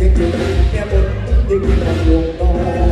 ยังอยู่แค่บนยังมีคามดวงตา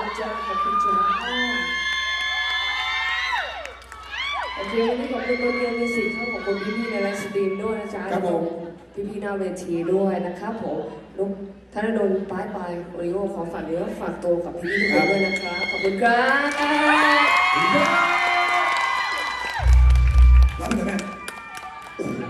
รับจ้างขอบคุณจุ๋มค่ะโอเควันนี้ขอบคุณโตเรียนในสิ่งทั้งของคุณพี่ๆในไลฟ์สตรีมด้วยนะจ๊ะครับผม พี่พี่นาเวทีด้วยนะครับผมลุกธนดลป้ายปายโอริโอขอฝากเนื้อฝากตัวกับพี่นี่ด้วยนะครับขอบคุณครับ